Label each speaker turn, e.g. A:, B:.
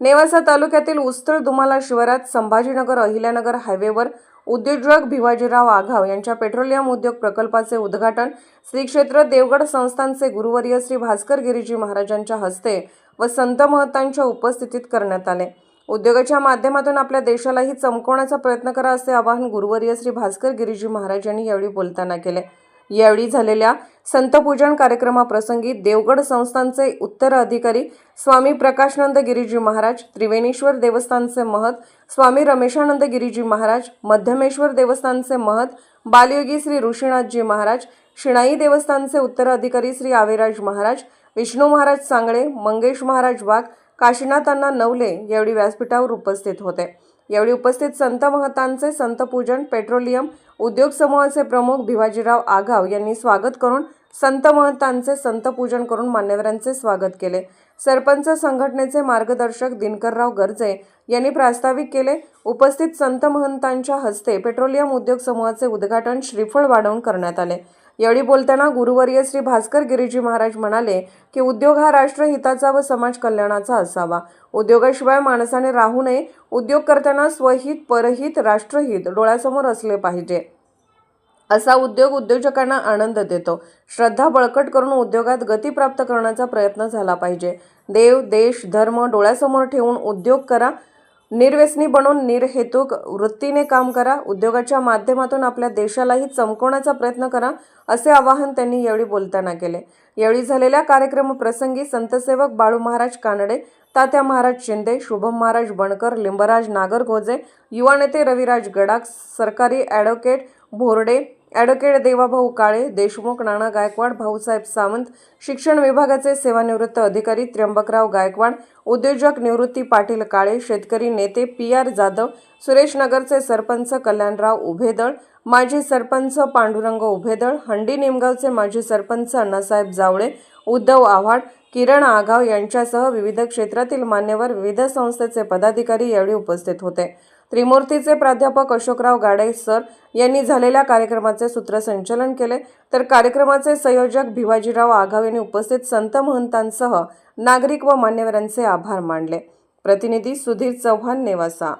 A: नेवासा तालुक्यातील उस्तळ दुमाला शिवारात संभाजीनगर अहिल्यानगर हायवेवर उद्योजक भिवाजीराव आघाव यांच्या पेट्रोलियम उद्योग प्रकल्पाचे उद्घाटन श्री क्षेत्र देवगड संस्थानचे गुरुवर्य श्री भास्कर गिरीजी महाराजांच्या हस्ते व संत महतांच्या उपस्थितीत करण्यात आले. उद्योगाच्या माध्यमातून आपल्या देशालाही चमकवण्याचा प्रयत्न करा असे आवाहन गुरुवर्य श्री भास्कर गिरीजी महाराज यांनी यावेळी बोलताना केले. यावेळी झालेल्या संतपूजन कार्यक्रमाप्रसंगी देवगड संस्थानचे उत्तर अधिकारी स्वामी प्रकाशनंद गिरीजी महाराज त्रिवेणेश्वर देवस्थानचे महत स्वामी रमेशानंद गिरीजी महाराज मध्यमेश्वर देवस्थानचे महत बालयोगी श्री ऋषीनाथजी महाराज शिणाई देवस्थानचे उत्तर अधिकारी श्री आविराज महाराज विष्णू महाराज सांगळे मंगेश महाराज वाघ काशीनाथांना नवले यावेळी व्यासपीठावर उपस्थित होते. यावेळी उपस्थित संत महतांचे संतपूजन पेट्रोलियम उद्योग समूहाचे प्रमुख भिवाजीराव आघाव यांनी स्वागत करून संत महतांचे संतपूजन करून मान्यवरांचे स्वागत केले. सरपंच संघटनेचे मार्गदर्शक दिनकरराव गर्जे यांनी प्रास्ताविक केले उपस्थित संत महंतांच्या हस्ते पेट्रोलियम उद्योग समूहाचे उद्घाटन श्रीफळ वाढवून करण्यात आले. यावेळी बोलताना गुरुवर्य श्री भास्कर गिरीजी महाराज म्हणाले की उद्योग हा राष्ट्रहिताचा व समाज कल्याणाचा असावा. उद्योगाशिवाय माणसाने राहू नये. उद्योग करताना स्वहित परहित राष्ट्रहित डोळ्यासमोर असले पाहिजे. असा उद्योग उद्योजकांना आनंद देतो. श्रद्धा बळकट करून उद्योगात गती प्राप्त करण्याचा प्रयत्न झाला पाहिजे. देव देश धर्म डोळ्यासमोर ठेवून उद्योग करा. निर्व्यसनी बनून निर्हेतुक वृत्तीने काम करा. उद्योगाच्या माध्यमातून आपल्या देशालाही चमकवण्याचा प्रयत्न करा असे आवाहन त्यांनी यावेळी बोलताना केले. यावेळी झालेल्या कार्यक्रम प्रसंगी संतसेवक बाळू महाराज कानडे तात्या महाराज शिंदे शुभम महाराज बणकर लिंबराज नागरगोजे युवा नेते रविराज गडाख सरकारी ॲडव्होकेट भोरडे ॲडव्होकेट देवाभाऊ काळे देशमुख नाना गायकवाड भाऊसाहेब सावंत शिक्षण विभागाचे सेवानिवृत्त अधिकारी त्र्यंबकराव गायकवाड उद्योजक निवृत्ती पाटील काळे शेतकरी नेते पी आर जाधव सुरेश नगरचे सरपंच कल्याणराव उभेदळ माजी सरपंच पांडुरंग उभेदळ हंडी निमगावचे माजी सरपंच अण्णासाहेब जावळे उद्धव आव्हाड किरण आघाव यांच्यासह विविध क्षेत्रातील मान्यवर विविध संस्थेचे पदाधिकारी यावेळी उपस्थित होते. त्रिमूर्तीचे प्राध्यापक अशोकराव गाडे सर यांनी झालेल्या कार्यक्रमाचे सूत्रसंचलन केले. तर कार्यक्रमाचे संयोजक भिवाजीराव आघाव यांनी उपस्थित संत महंतांसह नागरिक व मान्यवरांचे आभार मानले. प्रतिनिधी सुधीर चव्हाण नेवासा.